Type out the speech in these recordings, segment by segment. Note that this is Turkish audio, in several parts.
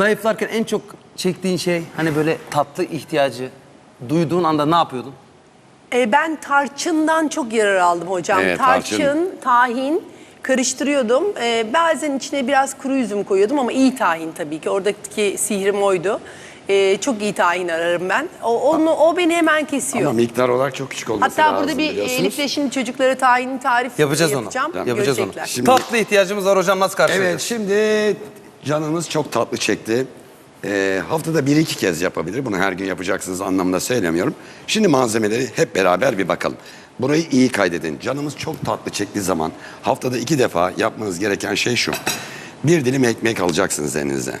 Zayıflarken en çok çektiğin şey hani böyle tatlı ihtiyacı duyduğun anda ne yapıyordun? E, ben tarçından çok yarar aldım hocam. Evet, tarçın, tarçın. tahin karıştırıyordum. E, bazen içine biraz kuru üzüm koyuyordum ama iyi tahin tabii ki. Oradaki sihrim oydu. E, çok iyi tahin ararım ben. O, onu, o beni hemen kesiyor. Ama miktar olarak çok küçük olması Hatta lazım burada bir biliyorsunuz. Elif'le şimdi çocuklara tahin tarif Yapacağız onu. yapacağım. Yapacağız onu. Görecekler. Şimdi- Tatlı ihtiyacımız var hocam nasıl karşılayacağız? Evet şimdi canımız çok tatlı çekti. Ee, haftada bir iki kez yapabilir. Bunu her gün yapacaksınız anlamında söylemiyorum. Şimdi malzemeleri hep beraber bir bakalım. Burayı iyi kaydedin. Canımız çok tatlı çektiği zaman haftada iki defa yapmanız gereken şey şu. Bir dilim ekmek alacaksınız elinize.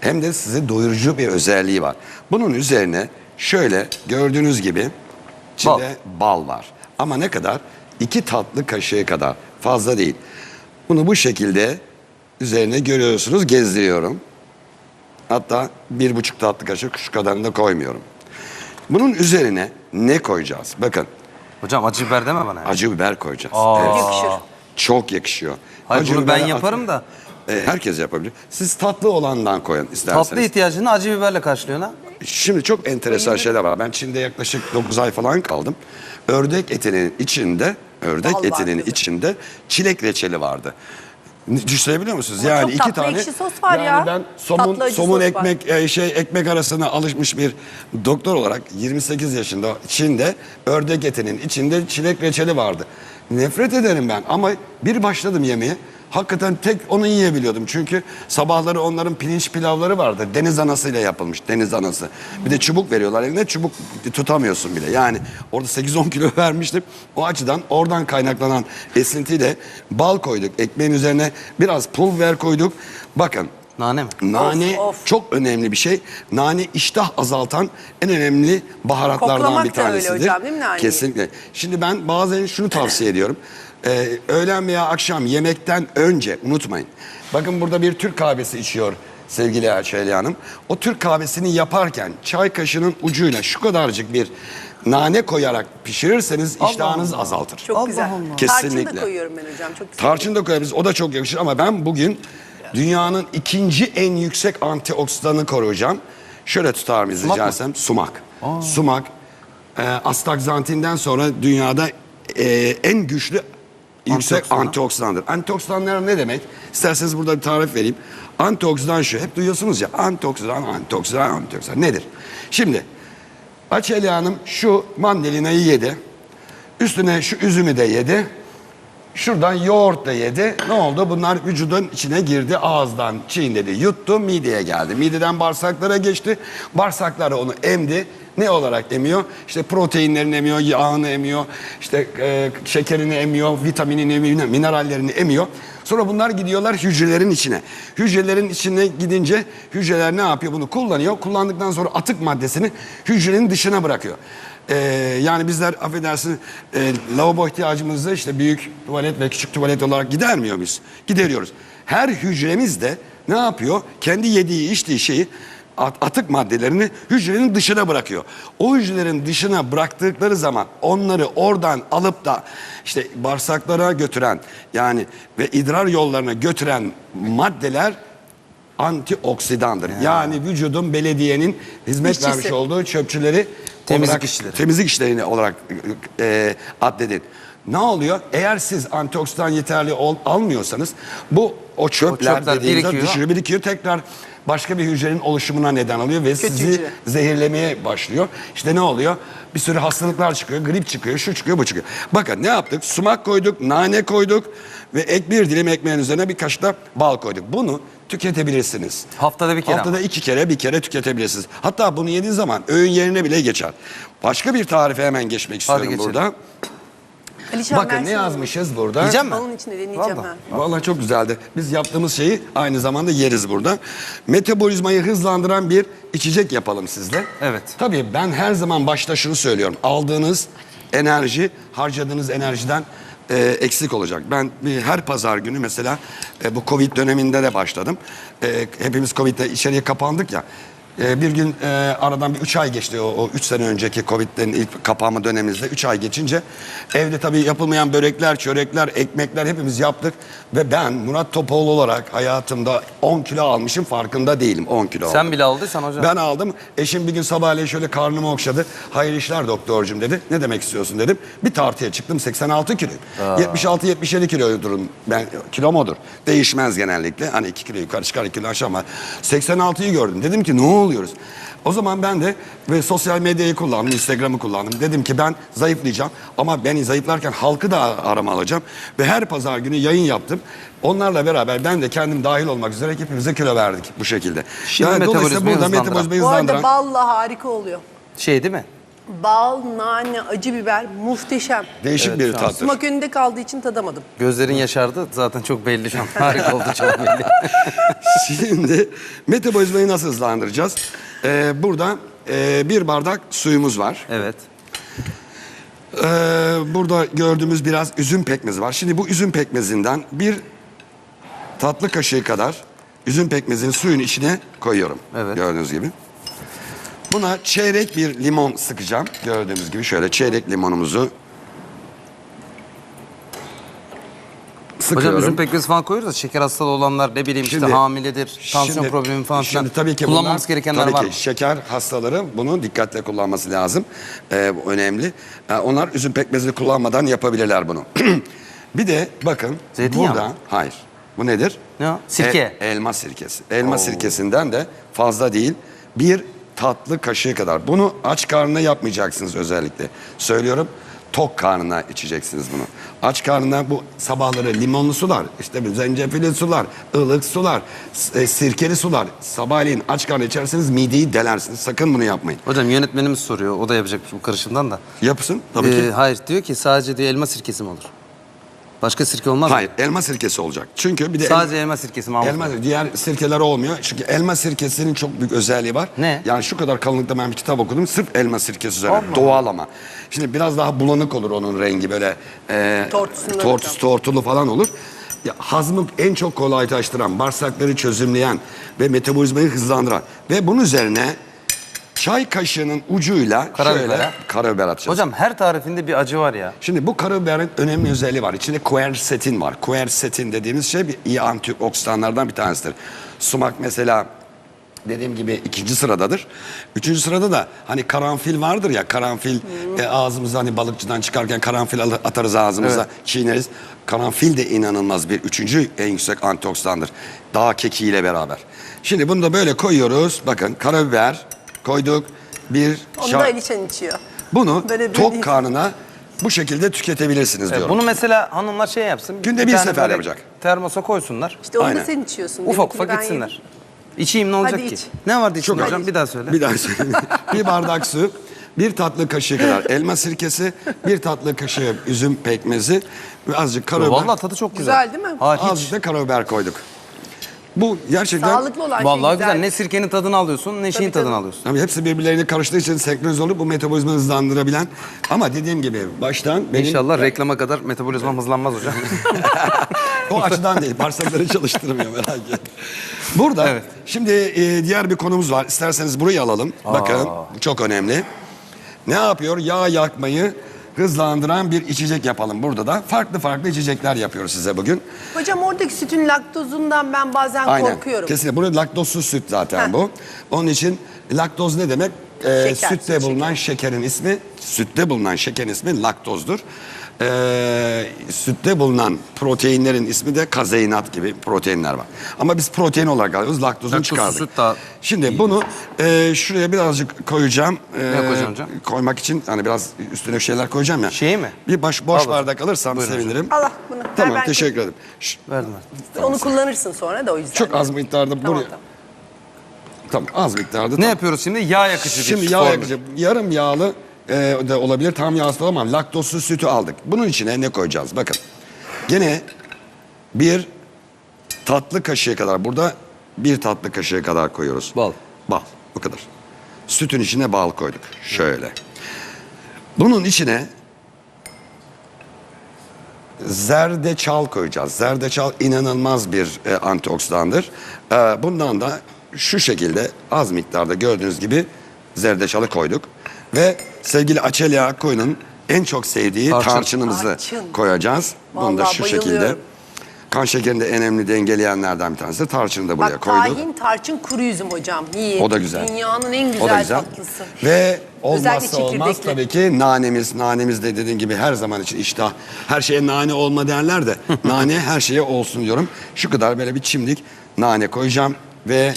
Hem de size doyurucu bir özelliği var. Bunun üzerine şöyle gördüğünüz gibi içinde bal var. Ama ne kadar? İki tatlı kaşığı kadar. Fazla değil. Bunu bu şekilde üzerine görüyorsunuz gezdiriyorum. Hatta bir buçuk tatlı kaşık şu kadarını da koymuyorum. Bunun üzerine ne koyacağız? Bakın Hocam acı biber deme bana. ya. acı biber koyacağız. Aa. Evet. Yakışır. Çok yakışıyor. Hayır, Acı bunu ben biber- yaparım da. E, herkes yapabilir. Siz tatlı olandan koyun isterseniz. Tatlı ihtiyacını acı biberle karşılıyorsun ha. Şimdi çok enteresan şeyler var. Ben Çin'de yaklaşık 9 ay falan kaldım. Ördek etinin içinde, ördek Bal etinin vardı. içinde çilek reçeli vardı. Düşünebiliyor musunuz? Ama yani çok iki tatlı tane. ekşi sos var yani ya. ben somun Tatlı acı somun sos var. ekmek e, şey ekmek arasına alışmış bir doktor olarak 28 yaşında Çin'de ördek etinin içinde çilek reçeli vardı. Nefret ederim ben ama bir başladım yemeye. Hakikaten tek onu yiyebiliyordum. Çünkü sabahları onların pirinç pilavları vardı. Deniz anasıyla yapılmış. Deniz anası. Bir de çubuk veriyorlar eline. Çubuk tutamıyorsun bile. Yani orada 8-10 kilo vermiştim. O açıdan oradan kaynaklanan esintiyle bal koyduk. Ekmeğin üzerine biraz pul biber koyduk. Bakın Nane mi? Nane Of, of. çok önemli bir şey. Nane iştah azaltan en önemli baharatlardan Koklamak bir da öyle tanesidir. hocam, değil mi naneyi? Kesinlikle. Şimdi ben bazen şunu tavsiye ediyorum. Ee, öğlen veya akşam yemekten önce unutmayın. Bakın burada bir Türk kahvesi içiyor sevgili Erçeli Hanım. O Türk kahvesini yaparken çay kaşığının ucuyla şu kadarcık bir nane koyarak pişirirseniz iştahınız azaltır. Çok Allah güzel. Allah. Tarçın Kesinlikle. da koyuyorum ben hocam. Çok güzel. Tarçın da koyabiliriz. O da çok yakışır ama ben bugün dünyanın ikinci en yüksek antioksidanı koruyacağım. Şöyle tutar mıyız Sumak rica mı? etsem? Sumak. Sumak. E, astakzantinden sonra dünyada e, en güçlü yüksek Antioksidan. antioksidandır. Antioksidanlar ne demek? İsterseniz burada bir tarif vereyim. Antioksidan şu. Hep duyuyorsunuz ya. Antioksidan, antioksidan, antioksidan. Nedir? Şimdi Açeli Hanım şu mandalinayı yedi. Üstüne şu üzümü de yedi. Şuradan yoğurt da yedi. Ne oldu? Bunlar vücudun içine girdi. Ağızdan çiğnedi, yuttu, mideye geldi. Mideden bağırsaklara geçti. Bağırsaklar onu emdi. Ne olarak emiyor? İşte proteinlerini emiyor, yağını emiyor, işte e, şekerini emiyor, vitaminini emiyor, minerallerini emiyor. Sonra bunlar gidiyorlar hücrelerin içine. Hücrelerin içine gidince hücreler ne yapıyor? Bunu kullanıyor. Kullandıktan sonra atık maddesini hücrenin dışına bırakıyor. Ee, yani bizler affedersiniz e, lavabo ihtiyacımızı işte büyük tuvalet ve küçük tuvalet olarak gidermiyor muyuz? Gideriyoruz. Her hücremiz de ne yapıyor? Kendi yediği içtiği şeyi atık maddelerini hücrenin dışına bırakıyor. O hücrelerin dışına bıraktıkları zaman onları oradan alıp da işte bağırsaklara götüren yani ve idrar yollarına götüren maddeler antioksidandır. Yani vücudun belediyenin hizmet İşçisi. vermiş olduğu çöpçüleri Temizlik olarak, işleri. temizlik işlerini olarak e, addedin. Ne oluyor? Eğer siz antioksidan yeterli ol, almıyorsanız bu o çöpler, çöpler dediğimizde birikiyor. dışarı birikiyor. Tekrar başka bir hücrenin oluşumuna neden oluyor ve sizi hücre. zehirlemeye başlıyor. İşte ne oluyor? Bir sürü hastalıklar çıkıyor, grip çıkıyor, şu çıkıyor, bu çıkıyor. Bakın ne yaptık? Sumak koyduk, nane koyduk ve ek bir dilim ekmeğin üzerine bir kaşık da bal koyduk. Bunu tüketebilirsiniz. Haftada bir kere Haftada iki kere bir kere tüketebilirsiniz. Hatta bunu yediğiniz zaman öğün yerine bile geçer. Başka bir tarife hemen geçmek istiyorum geçelim. burada. Alişan Bakın ne versene yazmışız burada? Yiyeceğim mi? Onun içinde deneyeceğim Vallahi. ha. Vallahi çok güzeldi. Biz yaptığımız şeyi aynı zamanda yeriz burada. Metabolizmayı hızlandıran bir içecek yapalım sizle. Evet. Tabii ben her zaman başta şunu söylüyorum. Aldığınız enerji harcadığınız enerjiden e, eksik olacak. Ben bir, her pazar günü mesela e, bu Covid döneminde de başladım. E, hepimiz Covid'de içeriye kapandık ya. Ee, bir gün e, aradan bir üç ay geçti o, 3 sene önceki Covid'lerin ilk kapanma dönemimizde. Üç ay geçince evde tabii yapılmayan börekler, çörekler, ekmekler hepimiz yaptık. Ve ben Murat Topoğlu olarak hayatımda 10 kilo almışım farkında değilim 10 kilo Sen aldım. bile aldıysan hocam. Ben aldım. Eşim bir gün sabahleyin şöyle karnımı okşadı. Hayır işler doktorcum dedi. Ne demek istiyorsun dedim. Bir tartıya çıktım 86 kilo. 76-77 kiloydum ben. Kilom odur. Değişmez genellikle. Hani 2 kilo yukarı çıkar 2 kilo aşağı ama 86'yı gördüm. Dedim ki ne oluyoruz? O zaman ben de ve sosyal medyayı kullandım, Instagram'ı kullandım. Dedim ki ben zayıflayacağım ama ben zayıflarken halkı da arama alacağım. Ve her pazar günü yayın yaptım. Onlarla beraber ben de kendim dahil olmak üzere hepimize kilo verdik bu şekilde. Şimdi dolayısıyla metabolizmayı burada hızlandıran. metabolizmayı Bu arada hızlandıran balla harika oluyor. Şey değil mi? Bal, nane, acı biber muhteşem. değişik bir tattır. Sumak önünde kaldığı için tadamadım. Gözlerin yaşardı. Zaten çok belli şu an. Harika oldu çok belli. Şimdi metabolizmayı nasıl hızlandıracağız? Ee, burada e, bir bardak suyumuz var. Evet. Ee, burada gördüğümüz biraz üzüm pekmezi var. Şimdi bu üzüm pekmezinden bir tatlı kaşığı kadar üzüm pekmezini suyun içine koyuyorum. Evet. Gördüğünüz gibi. Buna çeyrek bir limon sıkacağım. Gördüğünüz gibi şöyle çeyrek limonumuzu sıkıyorum. Hocam üzüm pekmezi falan koyuyoruz da şeker hastalığı olanlar ne bileyim işte hamiledir, tansiyon şimdi- problemi falan filan. Şimdi tabii ki Kullanmamız bunlar- gerekenler tabii var ki mı? şeker hastaları bunu dikkatle kullanması lazım. Ee, bu önemli. Ee, onlar üzüm pekmezini kullanmadan yapabilirler bunu. bir de bakın Zeytinyağı burada mı? hayır. Bu nedir? Ne? Sirke. E- elma sirkesi. Elma sirkesinden de fazla değil. Bir tatlı kaşığı kadar. Bunu aç karnına yapmayacaksınız özellikle. Söylüyorum tok karnına içeceksiniz bunu. Aç karnına bu sabahları limonlu sular, işte bir zencefilli sular, ılık sular, e, sirkeli sular. Sabahleyin aç karnına içerseniz mideyi delersiniz. Sakın bunu yapmayın. Hocam yönetmenimiz soruyor. O da yapacak bu karışımdan da. Yapsın tabii ki. Ee, hayır diyor ki sadece diyor elma sirkesi mi olur? Başka sirke olmaz mı? Hayır, elma sirkesi olacak. Çünkü bir de el- Sadece elma sirkesi mi? Elma diğer sirkeler olmuyor. Çünkü elma sirkesinin çok büyük özelliği var. Ne? Yani şu kadar kalınlıkta ben bir kitap okudum. Sırf elma sirkesi üzerine. Doğal ama. Şimdi biraz daha bulanık olur onun rengi böyle. E, Tortusundan tortus, tortulu falan olur. Ya, hazmı en çok kolaylaştıran, bağırsakları çözümleyen ve metabolizmayı hızlandıran. Ve bunun üzerine çay kaşığının ucuyla Karabiber şöyle ha? karabiber atacağız. Hocam her tarifinde bir acı var ya. Şimdi bu karabiberin önemli özelliği var. İçinde quercetin var. Quercetin dediğimiz şey bir iyi antioksidanlardan bir tanesidir. Sumak mesela dediğim gibi ikinci sıradadır. Üçüncü sırada da hani karanfil vardır ya karanfil e, ağzımıza hani balıkçıdan çıkarken karanfil al- atarız ağzımıza çiğneriz. Karanfil de inanılmaz bir üçüncü en yüksek antioksidandır. Dağ kekiğiyle beraber. Şimdi bunu da böyle koyuyoruz. Bakın karabiber koyduk. Bir Onu da Alişan içiyor. bunu Böyle bir tok karnına bu şekilde tüketebilirsiniz diyorum. bunu mesela hanımlar şey yapsın. Günde bir tane sefer böyle yapacak. Termosa koysunlar. İşte onu Aynen. da sen içiyorsun. Ufak Benimkini ufak ben yedim. İçeyim ne olacak Hadi ki? iç. Ne vardı içinde hocam? Bir daha söyle. Bir daha söyle. bir bardak su, bir tatlı kaşığı kadar elma sirkesi, bir tatlı kaşığı üzüm pekmezi ve azıcık karabiber. Vallahi tadı çok güzel. Güzel değil mi? Ha, hiç. Azıcık da karabiber koyduk. Bu gerçekten... Sağlıklı olan Vallahi şey güzel. Ne sirkenin tadını alıyorsun ne şeyin tabii. tadını alıyorsun. Tabii hepsi birbirlerine karıştığı için senkronize olup bu metabolizmayı hızlandırabilen. Ama dediğim gibi baştan benim İnşallah reklama kadar metabolizmam hızlanmaz hocam. o açıdan değil. Bağırsakları çalıştırmıyor merak etme. Burada Evet. şimdi e, diğer bir konumuz var. İsterseniz burayı alalım. Bakın çok önemli. Ne yapıyor? Yağ yakmayı hızlandıran bir içecek yapalım burada da. Farklı farklı içecekler yapıyoruz size bugün. Hocam oradaki sütün laktozundan ben bazen Aynen. korkuyorum. Kesinlikle. Burada laktozsuz süt zaten Heh. bu. Onun için laktoz ne demek? Şeker, sütte süt bulunan şekerin ismi, sütte bulunan şekerin ismi laktozdur. Ee, sütte bulunan proteinlerin ismi de kazeinat gibi proteinler var. Ama biz protein olarak alıyoruz, laktozunu Laktozsuz çıkardık. süt daha Şimdi bunu e, şuraya birazcık koyacağım. Ee, Ne koyacaksın hocam? Koymak için hani biraz üstüne şeyler koyacağım ya. Şeyi mi? Bir baş, boş Al bardak alırsam Buyurun sevinirim. Allah bunu. ver Tamam ben- teşekkür ederim. Şş, Verdim. Onu kullanırsın sonra da o yüzden. çok az miktarda Tamam, buraya. tamam. Tamam az miktarda. Ne yapıyoruz şimdi? Yağ yakıcı bir Şimdi yağ formül. yakıcı. Yarım yağlı e, de olabilir. Tam yağsız da ama laktozsuz sütü aldık. Bunun içine ne koyacağız? Bakın. Gene bir tatlı kaşığı kadar. Burada bir tatlı kaşığı kadar koyuyoruz. Bal. Bal. Bu kadar. Sütün içine bal koyduk. Şöyle. Bunun içine zerdeçal koyacağız. Zerdeçal inanılmaz bir e, antioksidandır. E, bundan da şu şekilde az miktarda gördüğünüz gibi zerdeçalı koyduk. Ve sevgili Açelya Akkoyun'un en çok sevdiği Tarçın. tarçınımızı Tarçın. koyacağız. Bunu da Vallahi şu şekilde. bayılıyorum. Kan şekerini de en önemli dengeleyenlerden bir tanesi. Tarçını da buraya Bak koyduk. tahin, tarçın, kuru üzüm hocam. Yiyin. O da güzel. Dünyanın en güzel, O da güzel. tatlısı. Ve olmazsa olmaz çekirdekli. tabii ki nanemiz. Nanemiz de dediğin gibi her zaman için iştah. Her şeye nane olma derler de nane her şeye olsun diyorum. Şu kadar böyle bir çimdik nane koyacağım ve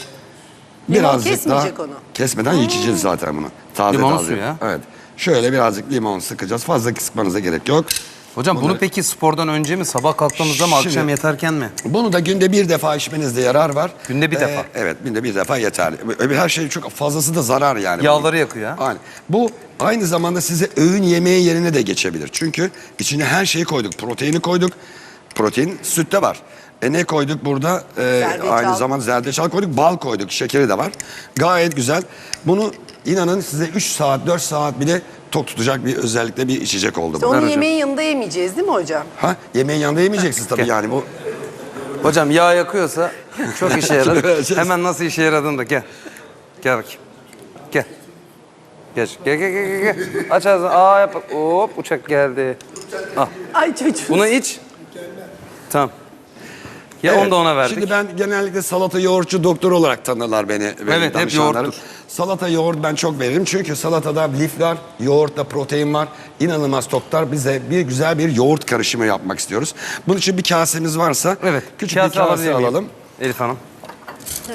birazcık kesmeyecek daha onu. kesmeden içeceğiz zaten bunu. Taze Limonu taze. suyu ya. Evet. Şöyle birazcık limon sıkacağız. Fazla sıkmanıza gerek yok. Hocam bunu Bunları- peki spordan önce mi, sabah kalktığımızda mı, akşam Şimdi- yatarken mi? Bunu da günde bir defa içmenizde yarar var. Ee, Günde bir defa. Evet, günde bir defa yeterli. Öbür her şey çok fazlası da zarar yani. Yağları yakıyor ha. Aynen. Bu aynı zamanda size öğün yemeği yerine de geçebilir. Çünkü içine her şeyi koyduk. Proteini koyduk. Protein sütte var. E ne koyduk burada? Ee, Zerdeçal. aynı zamanda zerdeçal koyduk, bal koyduk, şekeri de var. Gayet güzel. Bunu inanın size 3 saat, 4 saat bile tok tutacak bir özellikle bir içecek oldu İşte bu. onu yemeğin yanında yemeyeceğiz değil mi hocam? Ha, yemeğin yanında yemeyeceksiniz tabii yani bu. Hocam yağ yakıyorsa çok işe yarar. Hemen nasıl işe yaradığını da gel. Gel bakayım. Gel. Geç. Gel gel gel gel. gel. Aç ağzını. Aa yap. Hop uçak geldi. Al. Ay çocuğum. Bunu iç. Tamam. Ya Evet. onu da ona verdik. Şimdi ben genellikle salata yoğurtçu doktor olarak tanırlar beni. Evet, hep yoğurttur. Salata yoğurt ben çok veririm. Çünkü salatada lif var, yoğurtta protein var. İnanılmaz toklar. Bize bir güzel bir yoğurt karışımı yapmak istiyoruz. Bunun için bir kasemiz varsa Evet. küçük kase bir kase alalım. Elif Hanım.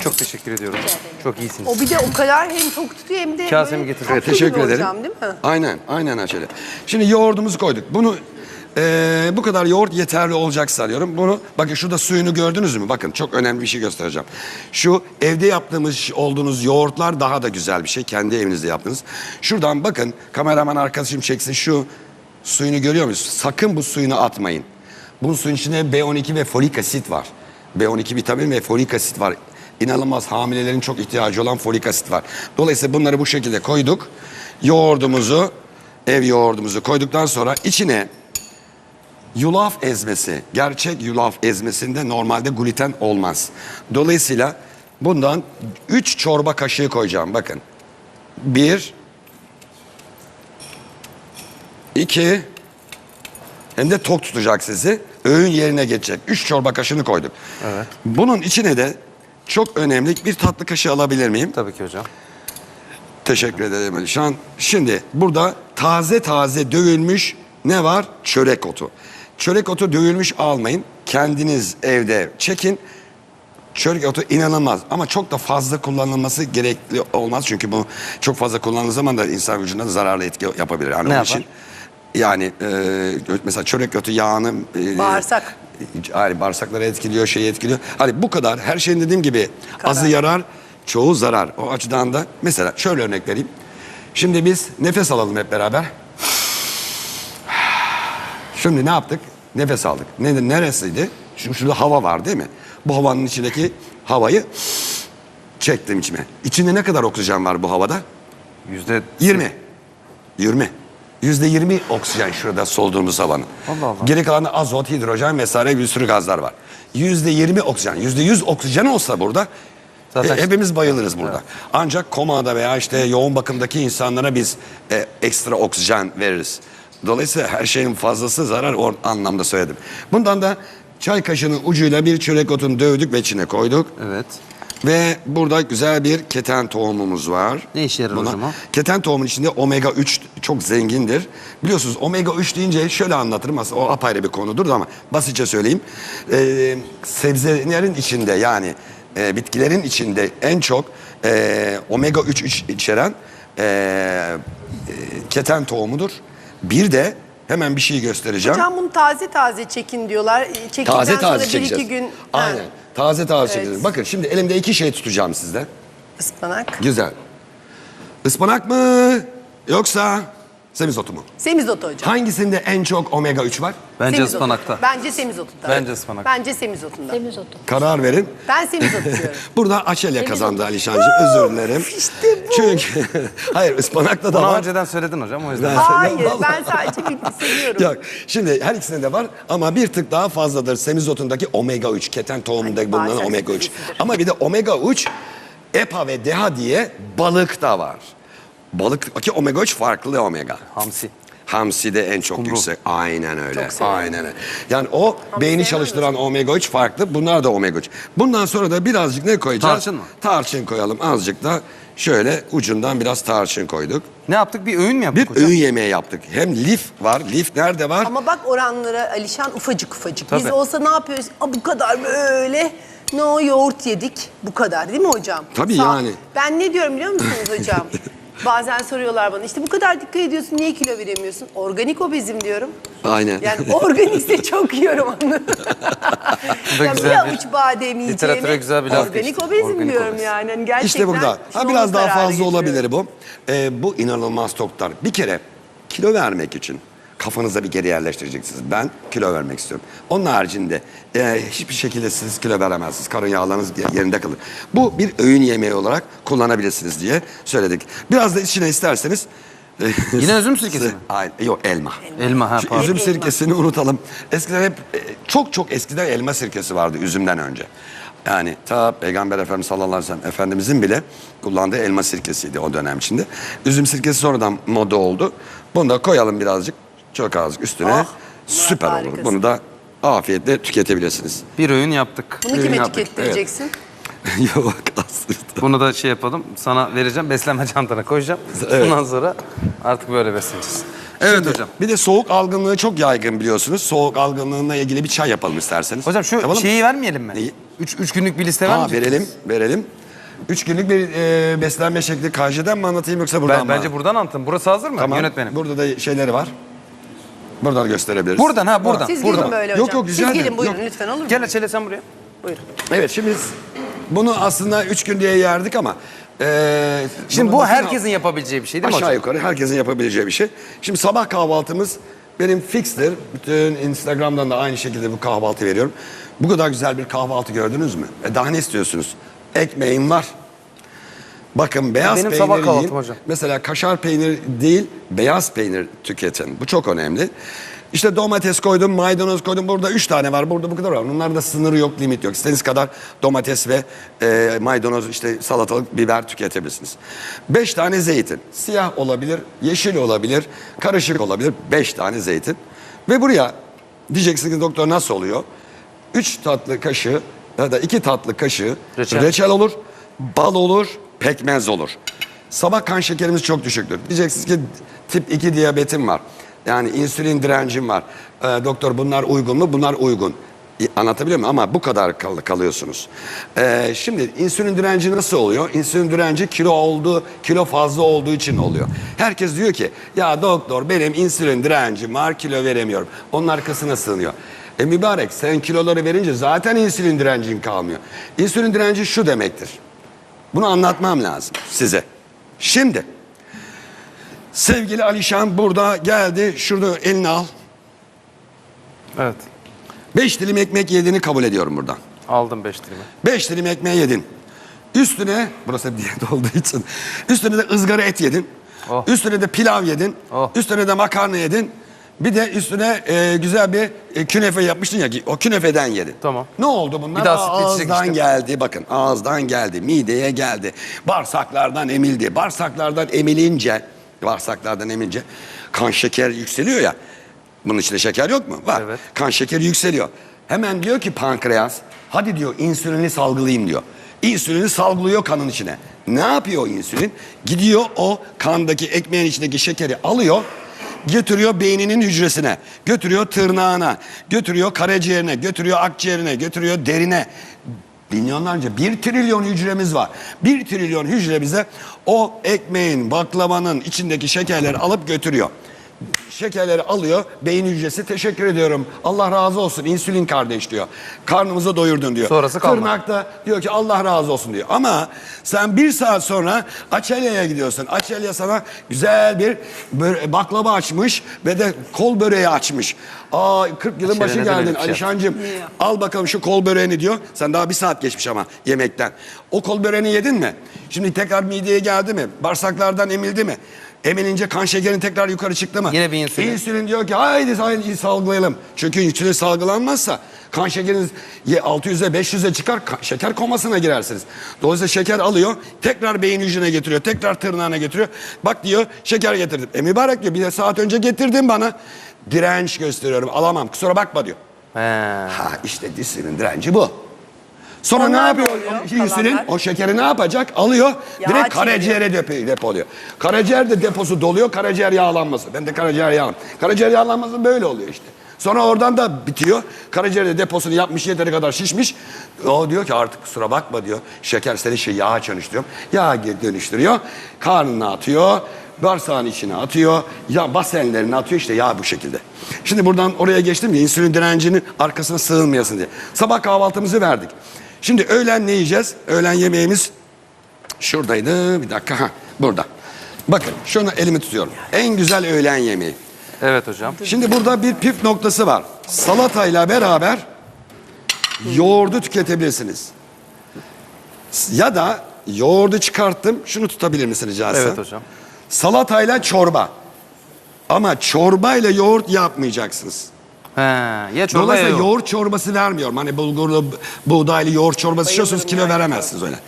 Çok teşekkür ediyorum. Çok iyisiniz. O bir de o kadar hem tok tutuyor hem de Kasemi böyle getir. tatlı Evet, teşekkür ederim. hocam değil mi? Aynen, aynen Açeli. Şimdi yoğurdumuzu koyduk. Bunu eee, bu kadar yoğurt yeterli olacak sanıyorum. Bunu bakın şurada suyunu gördünüz mü? Bakın çok önemli bir şey göstereceğim. Şu evde yaptığımız olduğunuz yoğurtlar daha da güzel bir şey. Kendi evinizde yaptığınız. Şuradan bakın kameraman arkadaşım çeksin şu suyunu görüyor musunuz? Sakın bu suyunu atmayın. Bunun suyun içinde B12 ve folik asit var. B12 vitamin ve folik asit var. İnanılmaz hamilelerin çok ihtiyacı olan folik asit var. Dolayısıyla bunları bu şekilde koyduk. Yoğurdumuzu, ev yoğurdumuzu koyduktan sonra içine yulaf ezmesi, gerçek yulaf ezmesinde normalde gluten olmaz. Dolayısıyla bundan 3 çorba kaşığı koyacağım bakın. 1 2 hem de tok tutacak sizi. Öğün yerine geçecek. 3 çorba kaşığını koyduk. Evet. Bunun içine de çok önemli bir tatlı kaşığı alabilir miyim? Tabii ki hocam. Teşekkür ederim Alişan. Şimdi burada taze taze dövülmüş ne var? Çörek otu. Çörek otu dövülmüş almayın. Kendiniz evde çekin. Çörek otu inanılmaz ama çok da fazla kullanılması gerekli olmaz. Çünkü bu çok fazla kullanıldığı zaman da insan vücuduna zararlı etki yapabilir. Yani Ne onun yapar? için yani e, mesela çörek otu yağını e, Bağırsak. yani bağırsakları etkiliyor, şeyi etkiliyor. Hani bu kadar her şeyin dediğim gibi Karar. azı yarar, çoğu zarar. O açıdan da mesela şöyle örnek vereyim. Şimdi biz nefes alalım hep beraber. Şimdi ne yaptık? Nefes aldık. Ne, neresiydi? Şu, şurada hava var değil mi? Bu havanın içindeki havayı çektim içime. İçinde ne kadar oksijen var bu havada? Yüzde 20. 20. Yüzde 20 oksijen şurada solduğumuz havanın. Allah Allah. Geri kalanı azot, hidrojen vesaire bir sürü gazlar var. Yüzde 20 oksijen. Yüzde 100 oksijen olsa burada Zaten- e, hepimiz bayılırız burada. Ancak komada veya işte yoğun bakımdaki insanlara biz e, ekstra oksijen veririz. Dolayısıyla her şeyin fazlası zarar o anlamda söyledim. Bundan da çay kaşığının ucuyla bir çörek otunu dövdük ve içine koyduk. Evet. Ve burada güzel bir keten tohumumuz var. Ne işe yarar hocam o? Keten tohumun içinde omega 3 çok zengindir. Biliyorsunuz omega 3 deyince şöyle anlatırım aslında o apayrı bir konudur da ama basitçe söyleyeyim. Ee, sebzelerin içinde yani e, bitkilerin içinde en çok e, omega 3 iç- içeren e, e, keten tohumudur. Bir de hemen bir şey göstereceğim. Hocam bunu taze taze çekin diyorlar. E, Çektikten taze sonra taze bir çekeceğiz. iki gün Aynen. Ha, Taze taze Evet. çekeceğiz. Bakın şimdi elimde iki şey tutacağım sizde. ıspanak. Güzel. Ispanak mı yoksa semizotu mu? Semizotu hocam. Hangisinde en çok omega 3 var? Bence Semizotu. ıspanakta. Bence semizotunda. Bence ıspanak. Bence semizotunda. Semizotu. Karar verin. Ben semizot diyorum. Burada Açelya kazandı Alişancığım. Özür dilerim. İşte bu. Çünkü hayır ıspanakta da Bunu var. önceden söyledin hocam o yüzden. Hayır ben sadece bitti seviyorum. Yok. Şimdi her ikisinde de var ama bir tık daha fazladır semizotundaki omega 3. Keten tohumunda bulunan omega 3. sıkıntıdır. Ama bir de omega 3 EPA ve DHA diye balık da var. Balık ki omega 3 farklı omega. Hamsi. Hamsi de en çok Kumru. yüksek. Aynen öyle. Çok. Aynen öyle. Yani o beyni çalıştıran omega 3 farklı. Bunlar da omega 3. Bundan sonra da birazcık ne koyacağız? Tarçın mı? Tarçın koyalım. Azıcık da şöyle ucundan biraz tarçın koyduk. Ne yaptık? Bir öğün mü yaptık Bir hocam? öğün yemeği yaptık. Hem lif var. Lif nerede var? Ama bak oranlara Alişan ufacık ufacık. Biz Tabii. olsa ne yapıyoruz? Aa, bu kadar böyle no yoğurt yedik. Bu kadar değil mi hocam? Tabii yani. Ben ne diyorum biliyor musunuz hocam? Bazen soruyorlar bana işte bu kadar dikkat ediyorsun niye kilo veremiyorsun? Organik obezim diyorum. Aynen. Yani organikse çok yiyorum onu. da ya güzel bir avuç badem literatüre yiyeceğime güzel bir laf organik geçti. obezim Organik diyorum obez. yani. Hani gerçekten İşte burada. Ha biraz daha fazla getiriyorum. olabilir bu. Ee, bu inanılmaz toklar. Bir kere kilo vermek için kafanıza bir geri yerleştireceksiniz. Ben kilo vermek istiyorum. Onun haricinde e, hiçbir şekilde siz kilo veremezsiniz. Karın yağlarınız yerinde kalır. Bu bir öğün yemeği olarak kullanabilirsiniz diye söyledik. Biraz da içine isterseniz e, Yine üzüm sirkesi mi? Aynen. Yok elma. Elma ha Şu pardon. üzüm sirkesini unutalım. Eskiden hep e, çok çok eskiden elma sirkesi vardı üzümden önce. Yani ta Peygamber Efendimiz sallallahu aleyhi ve sellem Efendimizin bile kullandığı elma sirkesiydi o dönem içinde. Üzüm sirkesi sonradan moda oldu. Bunu da koyalım birazcık. Çok az üstüne. Oh, Süper olur. harikasın. Bunu da afiyetle tüketebilirsiniz. Bir öğün yaptık. Bunu kime yaptık, tükettireceksin? Yok aslında. Bunu da şey yapalım. Sana vereceğim. Beslenme çantana koyacağım. Evet. Bundan sonra artık böyle besleneceğiz. Evet Şimdi hocam. Bir de soğuk algınlığı çok yaygın biliyorsunuz. Soğuk algınlığına ilgili bir çay yapalım isterseniz. Hocam şu Yapalım mı? şeyi vermeyelim mi? Neyi? Üç, üç günlük bir liste Ha, vermeyecek verelim, verelim. Üç günlük bir e, beslenme şekli kajeden mi anlatayım yoksa buradan Ben, mı? bence buradan anlatın. Burası hazır mı Tamam. yönetmenim? Burada da şeyleri var. Buradan gösterebiliriz. Buradan ha buradan. Siz buradan. gelin böyle hocam. Yok, yok, rica Siz gelin buyurun Yok. lütfen olur mu? Gel Açeli sen buraya. Buyurun. Evet şimdi biz bunu aslında üç gün diye yerdik ama e, Şimdi bu herkesin yapabileceği bir şey değil mi Aşağı hocam? yukarı herkesin yapabileceği bir şey. Şimdi sabah kahvaltımız benim fikstir. Bütün Instagram'dan da aynı şekilde bu kahvaltı veriyorum. Bu kadar güzel bir kahvaltı gördünüz mü? E daha ne istiyorsunuz? Ekmeğim var. Bakın beyaz Benim peynir sabah yiyin. kahvaltım hocam. Mesela kaşar peynir değil, beyaz peynir tüketin. Bu çok önemli. İşte domates koydum, maydanoz koydum. Burada üç tane var, burada bu kadar var. Bunlarda sınırı yok, limit yok. İstediğiniz kadar domates ve e, maydanoz, işte salatalık, biber tüketebilirsiniz. Beş tane zeytin. Siyah olabilir, yeşil olabilir, karışık olabilir. Beş tane zeytin. Ve buraya diyeceksiniz ki doktor nasıl oluyor? Üç tatlı kaşığı ya da iki tatlı kaşığı Reçel. reçel olur, bal olur, pekmez olur. Sabah kan şekerimiz çok düşüktür. Diyeceksiniz ki tip 2 diyabetim var. Yani insülin direncim var. Ee, doktor bunlar uygun mu? Bunlar uygun. İ- Anlatabiliyor muyum? Ama bu kadar kal- kalıyorsunuz. Ee, şimdi insülin direnci nasıl oluyor? İnsülin direnci kilo olduğu, kilo fazla olduğu için oluyor. Herkes diyor ki ya doktor benim insülin direncim var kilo veremiyorum. Onun arkasına sığınıyor. E mübarek sen kiloları verince zaten insülin direncin kalmıyor. İnsülin direnci şu demektir. Bunu anlatmam lazım size. Şimdi sevgili Alişan burada geldi. Şurada elini al. Evet. Beş dilim ekmek yediğini kabul ediyorum buradan. Aldım beş dilimi. Beş dilim ekmeği yedin. Üstüne, burası hep diyet olduğu için. Üstüne de ızgara et yedin. Oh. Üstüne de pilav yedin. Oh. Üstüne de makarna yedin. Bir de üstüne e, güzel bir e, künefe yapmıştın ya ki o künefeden yedin. Tamam. Ne oldu bunlar? Bir daha ağızdan geldi bakın ağızdan geldi mideye geldi. Bağırsaklardan emildi. Bağırsaklardan emilince bağırsaklardan emilince kan şeker yükseliyor ya. Bunun içinde şeker yok mu? Var. Evet. Kan şekeri yükseliyor. Hemen diyor ki pankreas hadi diyor insülini salgılayayım diyor. İnsülini salgılıyor kanın içine. Ne yapıyor o insülin? Gidiyor o kandaki ekmeğin içindeki şekeri alıyor. Götürüyor beyninin hücresine, götürüyor tırnağına, götürüyor karaciğerine, götürüyor akciğerine, götürüyor derine. Milyonlarca, bir trilyon hücremiz var. Bir trilyon hücre bize o ekmeğin, baklavanın içindeki şekerleri alıp götürüyor. Şekerleri alıyor, beyin hücresi teşekkür ediyorum. Allah razı olsun, insülin kardeş diyor. Karnımızı doyurdun diyor. Sonrası kalmadı. Tırnak da diyor ki Allah razı olsun diyor. Ama sen bir saat sonra Açelya'ya gidiyorsun. Açelya sana güzel bir böre- baklava açmış ve de kol böreği açmış. Aa 40 yılın başı Açelya'da böyle geldin bir şey Alişancığım. Al bakalım şu kol böreğini diyor. Sen daha bir saat geçmiş ama yemekten. O kol böreğini yedin mi? Şimdi tekrar mideye geldi mi? Bağırsaklardan emildi mi? Emilince kan şekerin tekrar yukarı çıktı mı? Yine bir insülin. İnsülin diyor ki haydi haydi salgılayalım. Çünkü insülin salgılanmazsa kan şekeriniz ye- 600'e 500'e çıkar ka- şeker komasına girersiniz. Dolayısıyla şeker alıyor tekrar beyin hücrene getiriyor tekrar tırnağına getiriyor. Bak diyor şeker getirdim. E mübarek diyor bir de saat önce getirdin bana. Direnç gösteriyorum alamam kusura bakma diyor. He. Ha işte disiplin direnci bu. Sonra ne yapıyor? ne oluyor, İnsülin kalanlar? o şekeri ne yapacak? Alıyor Yağ direkt çeviriyor. karaciğere depo, depoluyor. Karaciğer de deposu doluyor karaciğer yağlanması. Ben de karaciğer yağlan. Karaciğer yağlanması böyle oluyor işte. Sonra oradan da bitiyor. Karaciğerde deposunu yapmış yeteri kadar şişmiş. O diyor ki artık kusura bakma diyor. Şeker seni şey yağa dönüştürüyorum. Yağa geri dönüştürüyor. Karnına atıyor. Bağırsağın içine atıyor. Ya basenlerine atıyor işte yağ bu şekilde. Şimdi buradan oraya geçtim ya insülin direncinin arkasına sığınmayasın diye. Sabah kahvaltımızı verdik. Şimdi öğlen ne yiyeceğiz? Öğlen yemeğimiz şuradaydı. Bir dakika. Ha, burada. Bakın şunu elimi tutuyorum. En güzel öğlen yemeği. Evet hocam. Şimdi burada bir püf noktası var. Salatayla beraber yoğurdu tüketebilirsiniz. Ya da yoğurdu çıkarttım. Şunu tutabilir misin rica etsem? Evet hocam. Salatayla çorba. Ama çorbayla yoğurt yapmayacaksınız. He. Ya çorba ya Dolayısıyla yoğurt. yoğurt çorbası vermiyorum. Hani bulgurlu, buğdaylı yoğurt çorbası içiyorsunuz kilo veremezsiniz öyle.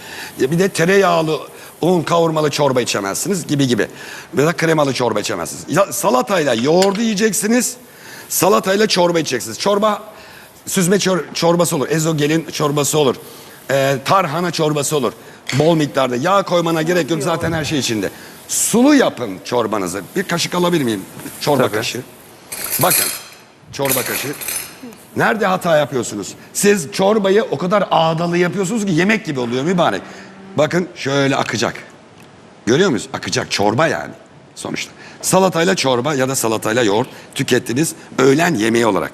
Ya bir de tereyağlı, un kavurmalı çorba içemezsiniz gibi gibi. Ya da kremalı çorba içemezsiniz. Ya salatayla yoğurdu yiyeceksiniz. Salatayla çorba içeceksiniz. Çorba süzme çor- çorbası olur. Ezogelin çorbası olur. Ee, tarhana çorbası olur. Bol miktarda. Yağ koymana gerek yok zaten her şey içinde. Sulu yapın çorbanızı. Bir kaşık alabilir miyim? Çorba Tabii. kaşığı. Bakın. Çorba kaşığı. Nerede hata yapıyorsunuz? Siz çorbayı o kadar ağdalı yapıyorsunuz ki yemek gibi oluyor mübarek. Bakın şöyle akacak. Görüyor muyuz? Akacak çorba yani sonuçta. Salatayla çorba ya da salatayla yoğurt tükettiniz öğlen yemeği olarak.